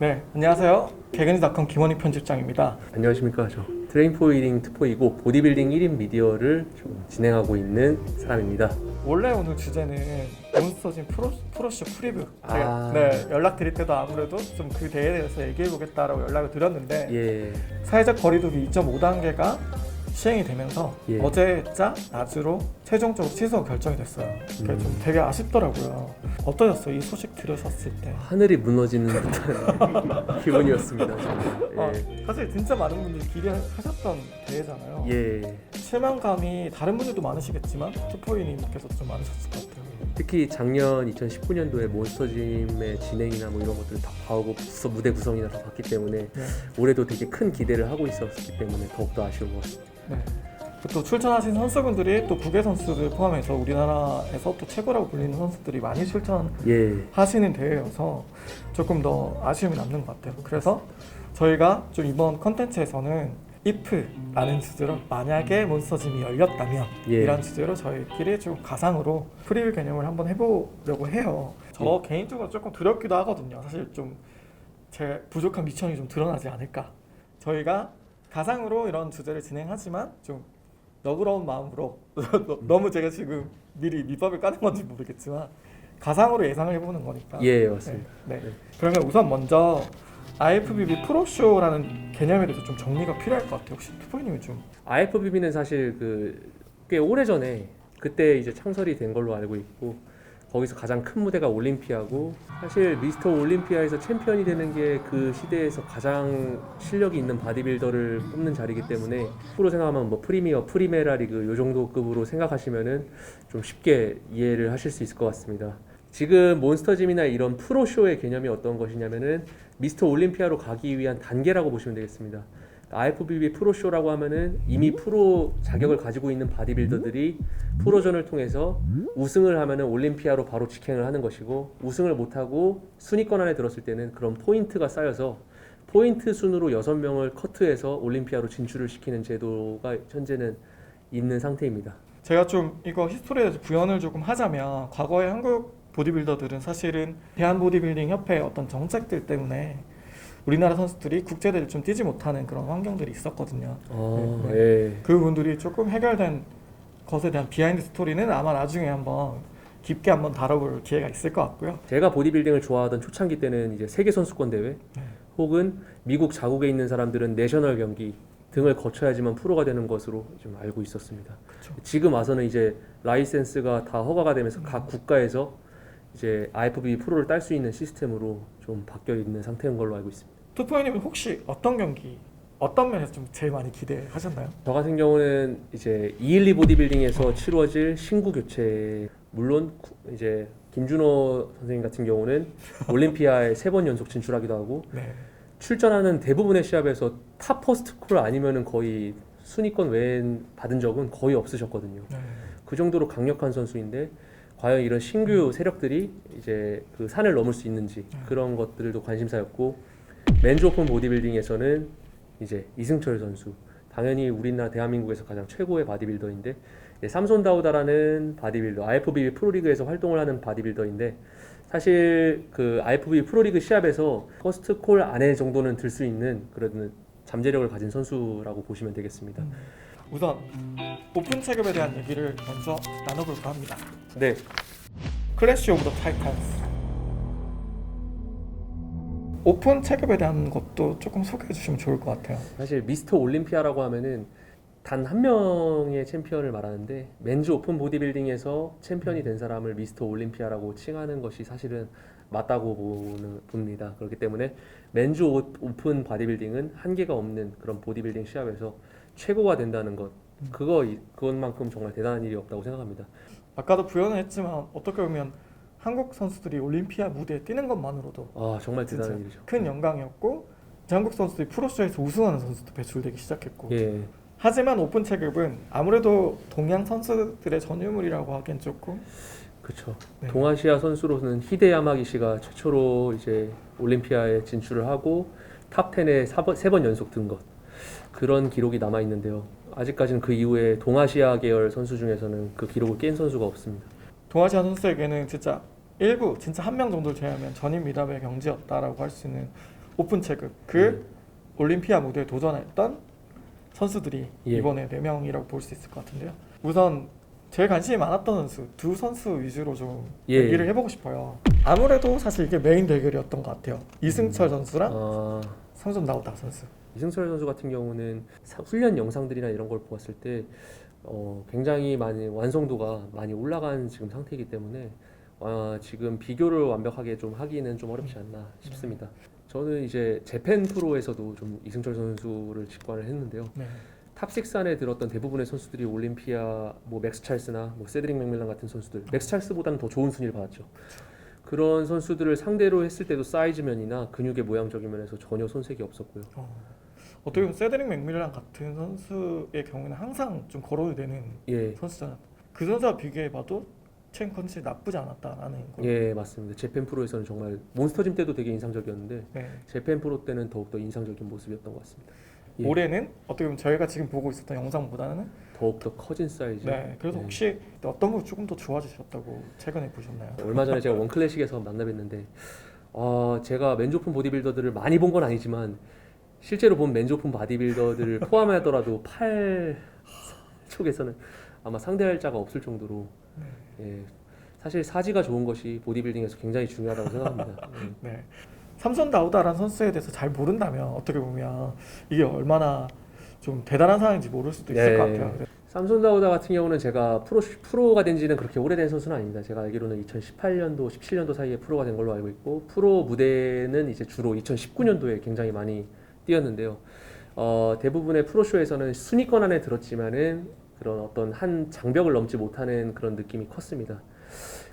네, 안녕하세요. 개근이닷컴 김원희 편집장입니다. 안녕하십니까. 저 트레인포이링 특보이고 보디빌딩 1인 미디어를 좀 진행하고 있는 사람입니다. 원래 오늘 주제는 몬스터진 프로, 프로쇼 프리뷰. 제가 아. 네, 연락드릴 때도 아무래도 좀 그 대회에 대해서 얘기해보겠다라고 연락을 드렸는데 예. 사회적 거리두기 2.5단계가 시행이 되면서 예. 어제자 낮으로 최종적으로 취소 결정이 됐어요. 그게 음. 좀 되게 아쉽더라고요. 어떠셨어요? 이 소식 들으셨을 때? 하늘이 무너지는 듯한 기분이었습니다. 어, 예. 사실 진짜 많은 분들이 기대하셨던 대회잖아요. 예. 실망감이 다른 분들도 많으시겠지만 투포이님께서도 좀 많으셨을 것 같아요. 특히 작년 2019년도에 몬스터짐의 진행이나 뭐 이런 것들을 다 봐오고 무대 구성이나 다 봤기 때문에 네. 올해도 되게 큰 기대를 하고 있었기 때문에 더욱더 아쉬운 것 같습니다. 네. 또 출전하신 선수분들이 또 국외 선수들 포함해서 우리나라에서 또 최고라고 불리는 선수들이 많이 출전하시는 예. 대회여서 조금 더 아쉬움이 남는 것 같아요. 그래서 저희가 좀 이번 컨텐츠에서는 if라는 주제로 만약에 몬스터짐이 열렸다면 예. 이런 주제로 저희끼리 좀 가상으로 프리뷰 개념을 한번 해보려고 해요. 저 개인적으로 조금 두렵기도 하거든요. 사실 좀 제 부족한 미천이 좀 드러나지 않을까. 저희가 가상으로 이런 주제를 진행하지만 좀 너그러운 마음으로 너무 제가 지금 미리 밑밥을 까는 건지 모르겠지만 가상으로 예상을 해보는 거니까. 예, 맞습니다. 네. 네. 네. 그러면 우선 먼저 IFBB 프로쇼라는 개념에 대해서 좀 정리가 필요할 것 같아요. 혹시 투포님이 좀 IFBB는 사실 그 꽤 오래 전에 그때 이제 창설이 된 걸로 알고 있고 거기서 가장 큰 무대가 올림피아고 사실 미스터 올림피아에서 챔피언이 되는 게 그 시대에서 가장 실력이 있는 바디빌더를 뽑는 자리이기 때문에 프로 생각하면 뭐 프리미어, 프리메라 리그 요 정도 급으로 생각하시면은 좀 쉽게 이해를 하실 수 있을 것 같습니다. 지금 몬스터짐이나 이런 프로쇼의 개념이 어떤 것이냐면은 미스터 올림피아로 가기 위한 단계라고 보시면 되겠습니다. IFBB 프로쇼라고 하면은 이미 프로 자격을 가지고 있는 바디빌더들이 프로전을 통해서 우승을 하면은 올림피아로 바로 직행을 하는 것이고 우승을 못하고 순위권 안에 들었을 때는 그런 포인트가 쌓여서 포인트 순으로 6명을 커트해서 올림피아로 진출을 시키는 제도가 현재는 있는 상태입니다. 제가 좀 이거 히스토리에 대해서 부연을 조금 하자면 과거에 한국 보디빌더들은 사실은 대한 보디빌딩 협회의 어떤 정책들 때문에 우리나라 선수들이 국제대를 좀 뛰지 못하는 그런 환경들이 있었거든요. 아, 네, 예. 그 부분들이 조금 해결된 것에 대한 비하인드 스토리는 아마 나중에 한번 깊게 한번 다뤄볼 기회가 있을 것 같고요. 제가 보디빌딩을 좋아하던 초창기 때는 이제 세계 선수권 대회 네. 혹은 미국 자국에 있는 사람들은 내셔널 경기 등을 거쳐야지만 프로가 되는 것으로 좀 알고 있었습니다. 그쵸. 지금 와서는 이제 라이센스가 다 허가가 되면서 각 국가에서 이제 IFBB 프로를 딸 수 있는 시스템으로 좀 바뀌어 있는 상태인 걸로 알고 있습니다. 투포이님은 혹시 어떤 경기, 어떤 면에서 좀 제일 많이 기대하셨나요? 저 같은 경우는 이제 212 보디빌딩에서 치루어질 신구 교체 물론 구- 이제 김준호 선생님 같은 경우는 올림피아에 세 번 연속 진출하기도 하고 네. 출전하는 대부분의 시합에서 탑 퍼스트 콜 아니면은 거의 순위권 외엔 받은 적은 거의 없으셨거든요. 네. 그 정도로 강력한 선수인데 과연 이런 신규 세력들이 이제 그 산을 넘을 수 있는지 그런 것들도 관심사였고 맨즈 오픈 보디빌딩에서는 이제 이승철 선수 당연히 우리나라 대한민국에서 가장 최고의 바디빌더인데 이제 삼손 다우다라는 바디빌더 IFBB 프로리그에서 활동을 하는 바디빌더인데 사실 그 IFBB 프로리그 시합에서 퍼스트 콜 안에 정도는 들 수 있는 그런 잠재력을 가진 선수라고 보시면 되겠습니다. 우선 오픈 체급에 대한 얘기를 먼저 나눠볼까 합니다. 네, 클래시 오브 더 타이탄스 오픈 체급에 대한 것도 조금 소개해 주시면 좋을 것 같아요. 사실 미스터 올림피아라고 하면은 단 한 명의 챔피언을 말하는데 맨즈 오픈 보디빌딩에서 챔피언이 된 사람을 미스터 올림피아라고 칭하는 것이 사실은 맞다고 보는, 봅니다. 그렇기 때문에 맨즈 오- 오픈 바디빌딩은 한계가 없는 그런 보디빌딩 시합에서 최고가 된다는 것 그거 그것만큼 정말 대단한 일이 없다고 생각합니다. 아까도 부연을 했지만 어떻게 보면 한국 선수들이 올림피아 무대에 뛰는 것만으로도 아 정말 대단한 일이죠. 큰 영광이었고 이제 한국 선수들이 프로쇼에서 우승하는 선수도 배출되기 시작했고 예, 하지만 오픈 체급은 아무래도 동양 선수들의 전유물이라고 하기엔 조금 그렇죠. 네. 동아시아 선수로는 히데 야마기 씨가 최초로 이제 올림피아에 진출을 하고 탑 10에 세 번 연속 든 것. 그런 기록이 남아 있는데요. 아직까지는 그 이후에 동아시아 계열 선수 중에서는 그 기록을 깬 선수가 없습니다. 동아시아 선수에게는 진짜 일부 진짜 한 명 정도를 제외하면 전임 미답의 경지였다라고 할 수 있는 오픈 체급 그 음. 올림피아 무대에 도전했던 선수들이 예. 이번에 네 명이라고 볼 수 있을 것 같은데요. 우선 제일 관심이 많았던 선수 두 선수 위주로 좀 예. 얘기를 해보고 싶어요. 아무래도 사실 이게 메인 대결이었던 것 같아요. 이승철 선수랑 아, 삼선 나우다 선수. 이승철 선수 같은 경우는 사- 훈련 영상들이나 이런 걸 보았을 때 어, 굉장히 많이 완성도가 많이 올라간 지금 상태이기 때문에 아, 지금 비교를 완벽하게 좀 하기는 좀 어렵지 않나 싶습니다. 저는 이제 재팬 프로에서도 좀 이승철 선수를 직관을 했는데요. 네. 탑6 안에 들었던 대부분의 선수들이 올림피아 뭐 맥스 찰스나 뭐 세드릭 맥밀란 같은 선수들 맥스 찰스보다는 더 좋은 순위를 받았죠. 그런 선수들을 상대로 했을 때도 사이즈 면이나 근육의 모양적인 면에서 전혀 손색이 없었고요. 어, 어떻게 보면 세드릭 맥밀란 같은 선수의 경우는 항상 좀 거론이 되는 예, 선수잖아요. 그 선수와 비교해봐도 체인 컨디션이 나쁘지 않았다라는 거. 예 맞습니다. 재팬 프로에서는 정말 몬스터짐 때도 되게 인상적이었는데 네. 재팬 프로 때는 더욱더 인상적인 모습이었던 것 같습니다. 예. 올해는 어떻게 보면 저희가 지금 보고 있었던 영상보다는 더욱더 커진 사이즈. 네. 그래서 예. 혹시 어떤 부분 조금 더 좋아지셨다고 최근에 보셨나요? 얼마 전에 제가 원클래식에서 만나뵀는데 어, 제가 맨조픈 보디빌더들을 많이 본 건 아니지만 실제로 본 맨조픈 바디빌더들을 포함하더라도 팔 쪽에서는 아마 상대할 자가 없을 정도로 예, 사실 사지가 좋은 것이 보디빌딩에서 굉장히 중요하다고 생각합니다. 예. 네. 삼선 다우다라는 선수에 대해서 잘 모른다면 어떻게 보면 이게 얼마나 좀 대단한 상황인지 모를 수도 있을 예. 것 같아요. 삼손 다우다 같은 경우는 제가 프로 프로가 된 지는 그렇게 오래된 선수는 아닙니다. 제가 알기로는 2018년도, 17년도 사이에 프로가 된 걸로 알고 있고 프로 무대는 이제 주로 2019년도에 굉장히 많이 뛰었는데요. 어, 대부분의 프로쇼에서는 순위권 안에 들었지만은 그런 어떤 한 장벽을 넘지 못하는 그런 느낌이 컸습니다.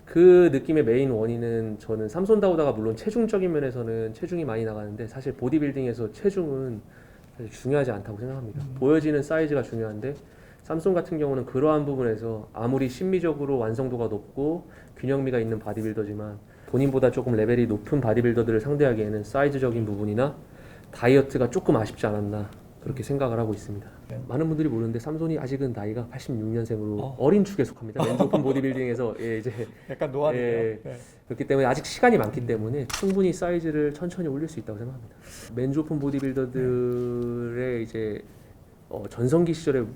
그 느낌의 메인 원인은 저는 삼손 다우다가 물론 체중적인 면에서는 체중이 많이 나가는데 사실 보디빌딩에서 체중은 사실 중요하지 않다고 생각합니다. 보여지는 사이즈가 중요한데 삼성 같은 경우는 그러한 부분에서 아무리 심미적으로 완성도가 높고 균형미가 있는 바디빌더지만 본인보다 조금 레벨이 높은 바디빌더들을 상대하기에는 사이즈적인 부분이나 다이어트가 조금 아쉽지 않았나 그렇게 생각을 하고 있습니다. 네. 많은 분들이 모르는데 삼손이 아직은 나이가 86년생으로 어. 어. 린 축에 속합니다. 맨즈 오픈 보디빌딩에서 예, 이제 약간 노안이에요. 예. 네. 그렇기 때문에 아직 시간이 많기 때문에 충분히 사이즈를 천천히 올릴 수 있다고 생각합니다. 맨즈 오픈 보디빌더들의 이제 어, 전성기 시절의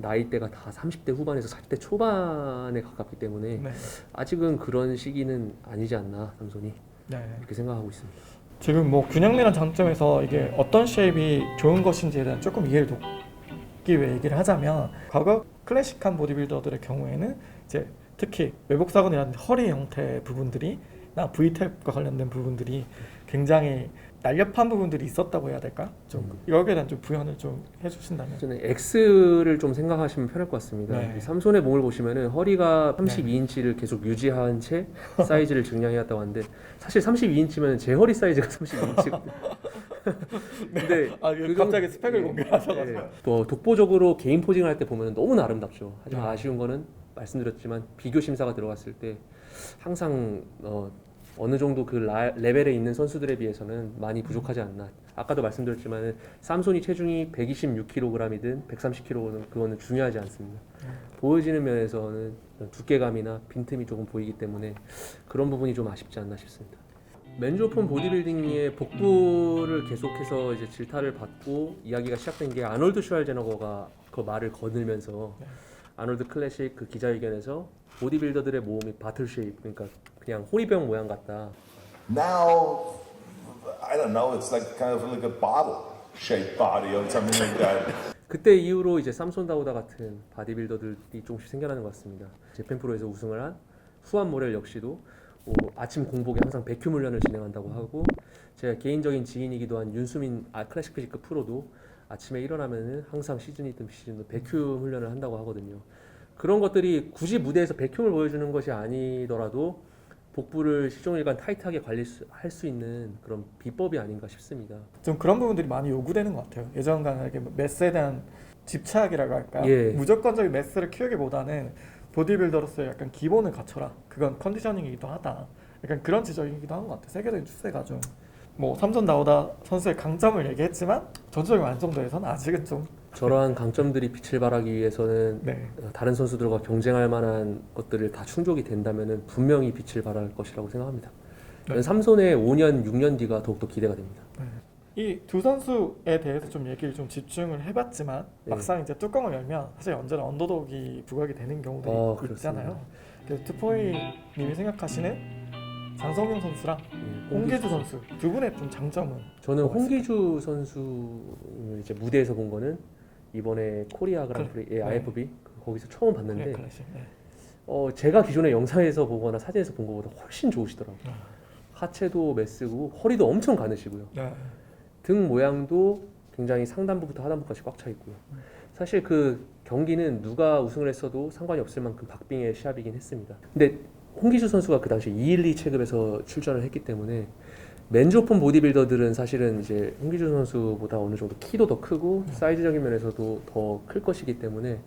나이대가 다 30대 후반에서 40대 초반에 가깝기 때문에 네. 아직은 그런 시기는 아니지 않나 삼손이 네. 그렇게 생각하고 있습니다. 지금 뭐 균형이라는 장점에서 이게 어떤 쉐입이 좋은 것인지에 대한 조금 이해를 돕기 위해 얘기를 하자면 과거 클래식한 보디빌더들의 경우에는 이제 특히 외복사근이라든지 허리 형태 부분들이 나 V탭과 관련된 부분들이 굉장히 날렵한 부분들이 있었다고 해야 될까? 좀 음. 여기에 대한 좀 부연을 좀 해주신다면 저는 X를 좀 생각하시면 편할 것 같습니다. 네. 이 삼손의 몸을 보시면은 허리가 32인치를 계속 유지한 채 사이즈를 증량해왔다고 하는데 사실 32인치면 제 허리 사이즈가 32인치거든요. 근데 아 그 갑자기 스펙을 예. 공개하셔가지고 예. 또 독보적으로 개인 포징을 할 때 보면 너무 아름답죠. 하지만 네. 아쉬운 거는 말씀드렸지만 비교 심사가 들어갔을 때 항상 어, 어느 정도 그 라- 레벨에 있는 선수들에 비해서는 많이 부족하지 않나. 아까도 말씀드렸지만 삼손이 체중이 126kg이든 130kg는 그거는 중요하지 않습니다. 보여지는 면에서는 두께감이나 빈틈이 조금 보이기 때문에 그런 부분이 좀 아쉽지 않나 싶습니다. 오픈 보디빌딩의 복부를 계속해서 이제 질타를 받고 이야기가 시작된 게 아놀드 슈왈제너거가 그 말을 거들면서 네. 아놀드 클래식 그 기자회견에서 보디빌더들의 몸이 바틀 쉐입 그러니까 그냥 호리병 모양 같다. Now, I don't know, it's like kind of like a bottle shaped body or something like that. 그때 이후로 이제 삼손 다우다 같은 바디빌더들이 조금씩 생겨나는 것 같습니다. 재팬 프로에서 우승을 한 후안 모렐 역시도 뭐 아침 공복에 항상 백큐 훈련을 진행한다고 하고 제가 개인적인 지인이기도 한 윤수민 아, 클래식 피지크 프로도 아침에 일어나면은 항상 시즌이든 비시즌도 백큐 훈련을 한다고 하거든요. 그런 것들이 굳이 무대에서 백큐를 보여주는 것이 아니더라도 복부를 시종일관 타이트하게 관리할 수 있는 그런 비법이 아닌가 싶습니다. 좀 그런 부분들이 많이 요구되는 것 같아요. 예전과는 이렇게 매스에 대한 집착이라고 할까? 예. 무조건적인 매스를 키우기보다는 보디빌더로서의 약간 기본을 갖춰라. 그건 컨디셔닝이기도 하다. 약간 그런 지적이기도 한 것 같아요. 세계적인 추세가 좀. 뭐 삼선 나오다 선수의 강점을 얘기했지만 전체적인 완성도에서는 아직은 좀 저러한 강점들이 빛을 발하기 위해서는 네. 어, 다른 선수들과 경쟁할 만한 것들을 다 충족이 된다면 분명히 빛을 발할 것이라고 생각합니다. 네. 삼손의 5년, 6년 뒤가 더욱더 기대가 됩니다. 이두 선수에 대해서 좀 얘기를 좀 집중을 해봤지만 네. 막상 이제 뚜껑을 열면 사실 언제나 언더독이 부각이 되는 경우들이 어, 있잖아요. 그래서 투포이님이 생각하시는 장성용 선수랑 예, 홍기주 선수 두 분의 좀 장점은 저는 홍기주 선수를 이제 무대에서 본 거는 이번에 코리아 그랑프리 예, 네. IFB 거기서 처음 봤는데 그래. 네. 어, 제가 기존에 영상에서 보거나 사진에서 본 것보다 훨씬 좋으시더라고요. 아. 하체도 매쓰고 허리도 엄청 가느시고요. 네. 등 모양도 굉장히 상단부부터 하단부까지 꽉 차 있고요. 사실 그 경기는 누가 우승을 했어도 상관이 없을 만큼 박빙의 시합이긴 했습니다. 근데 홍기주 선수가 그 당시 212 체급에서 출전을 했기 때문에 오픈 보디빌더들은 사실은 이제 홍기주 선수보다 어느 정도 키도 더 크고 사이즈적인 면에서도 더 클 것이기 때문에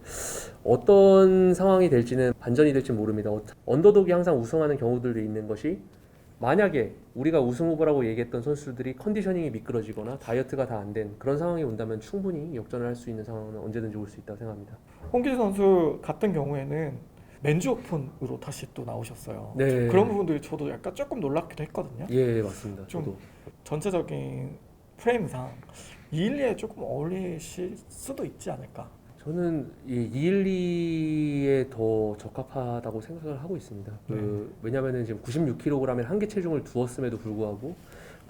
어떤 상황이 될지는 반전이 될지 모릅니다. 어- 언더독이 항상 우승하는 경우들도 있는 것이 만약에 우리가 우승 후보라고 얘기했던 선수들이 컨디셔닝이 미끄러지거나 다이어트가 다 안 된 그런 상황이 온다면 충분히 역전을 할 수 있는 상황은 언제든지 올 수 있다고 생각합니다. 홍기주 선수 같은 경우에는 맨즈 오픈으로 다시 또 나오셨어요. 네. 그런 부분들이 저도 약간 조금 놀랍기도 했거든요. 예, 맞습니다. 좀 저도 전체적인 프레임상 212에 조금 어울리실 수도 있지 않을까. 저는 이 212에 더 적합하다고 생각을 하고 있습니다. 그 왜냐면은 지금 96kg의 한계 체중을 두었음에도 불구하고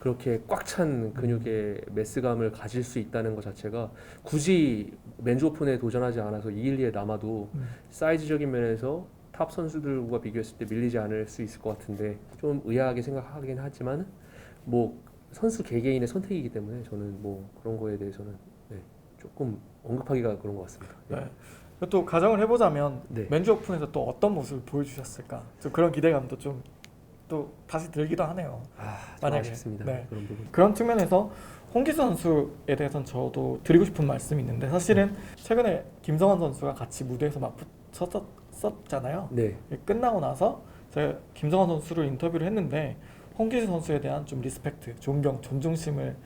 그렇게 꽉 찬 근육의 매스감을 가질 수 있다는 것 자체가 굳이 맨즈 오픈에 도전하지 않아서 212에 남아도 음. 사이즈적인 면에서 탑 선수들과 비교했을 때 밀리지 않을 수 있을 것 같은데 좀 의아하게 생각하긴 하지만 뭐 선수 개개인의 선택이기 때문에 저는 뭐 그런 거에 대해서는 네, 조금 언급하기가 그런 것 같습니다. 예. 네. 또 가정을 해보자면 네. 맨즈 오픈에서 또 어떤 모습을 보여주셨을까. 좀 그런 기대감도 좀 또 다시 들기도 하네요. 아, 좀 만약에, 아쉽습니다. 네. 그런 부분. 그런 측면에서 홍기수 선수에 대해서는 저도 드리고 싶은 말씀이 있는데 사실은 최근에 김성환 선수가 같이 무대에서 맞붙었었잖아요. 네. 끝나고 나서 제가 김성환 선수를 인터뷰를 했는데 홍기수 선수에 대한 좀 리스펙트, 존경, 존중심을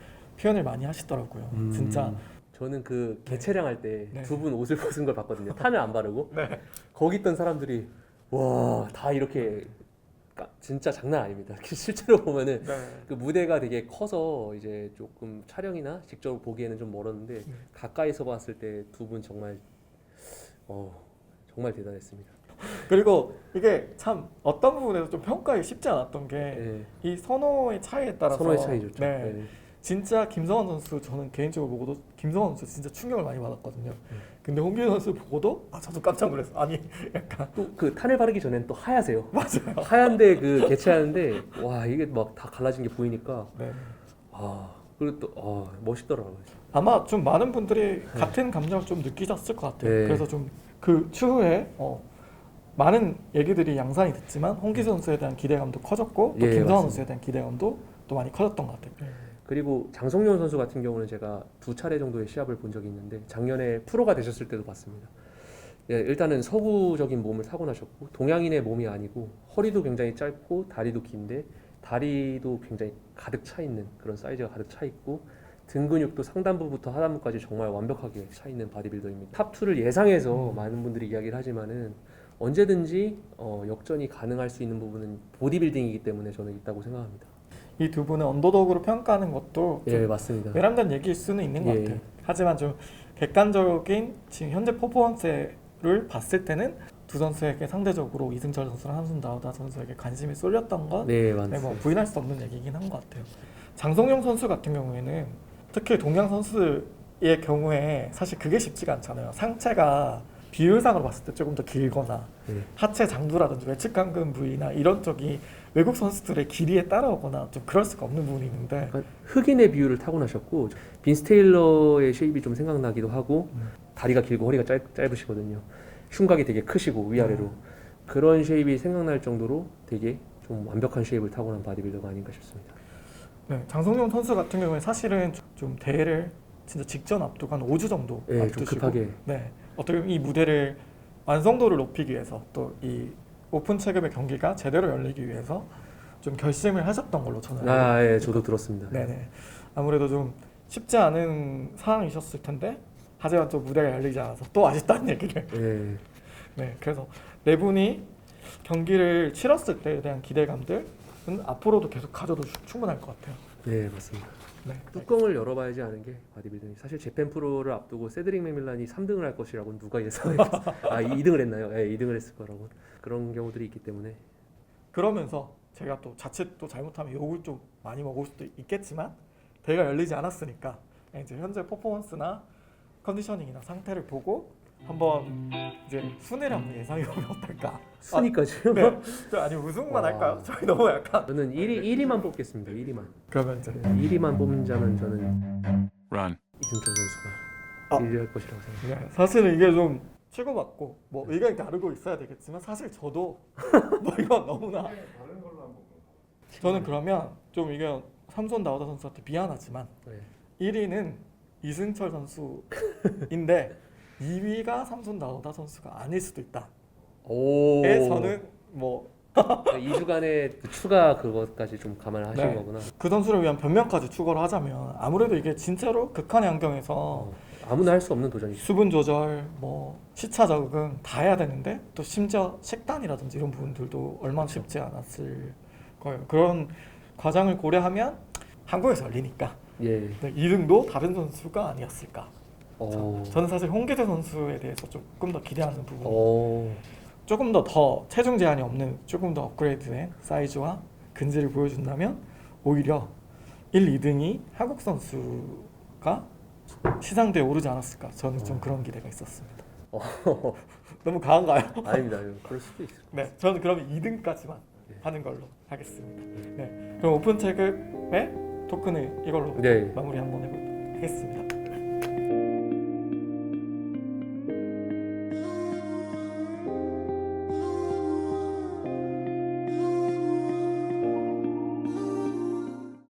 표현을 많이 하시더라고요. 음. 진짜 저는 그 개체량 할 때 네. 두 분 옷을 벗은 걸 봤거든요. 탄을 안 바르고 네. 거기 있던 사람들이 와 다 이렇게 까- 진짜 장난 아닙니다. 실제로 보면은 네. 그 무대가 되게 커서 이제 조금 촬영이나 직접 보기에는 좀 멀었는데 네. 가까이서 봤을 때 두 분 정말 어 정말 대단했습니다. 그리고 이게 참 어떤 부분에서 좀 평가하기 쉽지 않았던 게 네. 이 선호의 차이에 따라서 선호의 차이죠. 네. 네. 진짜 김성환 선수 저는 개인적으로 보고도 김성환 선수 진짜 충격을 많이 받았거든요. 네. 근데 홍기훈 선수 보고도 아 저도 깜짝 놀랐어. 아니 약간 또 그 탄을 바르기 전에는 또 하얗세요. 맞아요. 하얀데 그 개체하는데 와 이게 막 다 갈라진 게 보이니까 네. 아 그리고 또 아, 멋있더라고요. 아마 좀 많은 분들이 같은 감정을 좀 느끼셨을 것 같아요. 네. 그래서 좀 그 추후에 어, 많은 얘기들이 양산이 됐지만 홍기수 선수에 대한 기대감도 커졌고 또 예, 김성환 맞습니다. 선수에 대한 기대감도 또 많이 커졌던 것 같아요. 그리고 장성현 선수 같은 경우는 제가 두 차례 정도의 시합을 본 적이 있는데 작년에 프로가 되셨을 때도 봤습니다. 예, 일단은 서구적인 몸을 타고나셨고 동양인의 몸이 아니고 허리도 굉장히 짧고 다리도 긴데 다리도 굉장히 가득 차 있는 그런 사이즈가 가득 차 있고 등 근육도 상단부부터 하단부까지 정말 완벽하게 차 있는 바디빌더입니다. 탑2를 예상해서 많은 분들이 이야기를 하지만은 언제든지 어, 역전이 가능할 수 있는 부분은 보디빌딩이기 때문에 저는 있다고 생각합니다. 이 두 분을 언더독으로 평가하는 것도 좀 예, 맞습니다. 외람된 얘기일 수는 있는 것 예. 같아요. 하지만 좀 객관적인 지금 현재 퍼포먼스를 봤을 때는 두 선수에게 상대적으로 이승철 선수랑 한순 나우다 선수에게 관심이 쏠렸던 건 네, 네, 맞습니다. 뭐 부인할 수 없는 얘기긴 한 것 같아요. 장성용 선수 같은 경우에는 특히 동양 선수의 경우에 사실 그게 쉽지가 않잖아요. 상체가 비율상으로 봤을 때 조금 더 길거나 네. 하체 장두라든지 외측 감근 부위나 이런 쪽이 외국 선수들의 길이에 따라오거나 좀 그럴 수가 없는 부분이 있는데 약간 흑인의 비율을 타고나셨고 빈스 테일러의 쉐입이 좀 생각나기도 하고 음. 다리가 길고 허리가 짧, 짧으시거든요. 흉곽이 되게 크시고 위아래로 음. 그런 쉐입이 생각날 정도로 되게 좀 완벽한 쉐입을 타고난 바디빌더가 아닌가 싶습니다. 네, 장성용 선수 같은 경우에 사실은 좀 대회를 진짜 직전 앞두고 한 5주 정도 예, 좀 앞두시고 급하게 네, 어떻게 보면 이 무대를 완성도를 높이기 위해서 또 이 오픈 체급의 경기가 제대로 열리기 위해서 좀 결심을 하셨던 걸로 저는 아, 예, 저도 들었습니다. 네네. 아무래도 좀 쉽지 않은 상황이셨을 텐데 하지만 또 무대가 열리지 않아서 또 아쉽다는 얘기를. 예, 네. 그래서 네 분이 경기를 치렀을 때에 대한 기대감들은 앞으로도 계속 가져도 충- 충분할 것 같아요. 네 맞습니다. 네. 뚜껑을 열어봐야지 아는 게 바디빌딩. 사실 재팬 프로를 앞두고 세드릭 맥밀란이 3등을 할 것이라고 누가 예상했겠어요? 아 2등을 했나요? 네, 2등을 했을 거라고 그런 경우들이 있기 때문에 그러면서 제가 또 자칫 또 잘못하면 욕을 좀 많이 먹을 수도 있겠지만 대회가 열리지 않았으니까 이제 현재 퍼포먼스나 컨디셔닝이나 상태를 보고 한번 이제 순위를 한번 예상해 보면 어떨까? 순위까지요? 네. 저 아니 우승만 와. 할까요? 저희 너무 약간 저는 1위 1위만 뽑겠습니다. 1위만. 그러면 이제 1위만 뽑자면 저는 Run. 이승철 선수가 아. 1위 할 것이라고 생각합니다. 네, 사실은 이게 좀 치고받고 뭐 의견이 다르고 있어야 되겠지만 사실 저도 뭐 이건 너무나 저는 그러면 좀 이게 삼손 나오다 선수한테 미안하지만 네. 1위는 이승철 선수인데 2위가 삼손 나오다 선수가 아닐 수도 있다. 오. 에 저는 뭐 그 2주간의 그 추가 그것까지 좀 감안을 하신 네. 거구나. 선수를 위한 변명까지 추가를 하자면 아무래도 이게 진짜로 극한의 환경에서 어, 아무나 할 수 없는 도전이죠. 수분 조절, 뭐 시차 적응 다 해야 되는데 또 심지어 식단이라든지 이런 부분들도 얼마나 쉽지 않았을 거예요. 그런 과정을 고려하면 한국에서 열리니까 예. 2등도 다른 선수가 아니었을까. 어. 저 는 사실 홍기대 선수에 대해서 조금 더 기대하는 부분, 어. 조금 더 더 체중 제한이 없는 조금 더 업그레이드된 사이즈와 근지를 보여준다면 오히려 1, 2등이 한국 선수가 시상대에 오르지 않았을까. 저는 좀 그런 기대가 있었습니다. 어. 너무 강한가요? 아닙니다. 그럴 수도 있어요. 네, 저는 그러면 2등까지만 네. 하는 걸로 하겠습니다. 네, 그럼 오픈 체급의 토큰을 이걸로 네. 마무리 한번 해보도록 하겠습니다.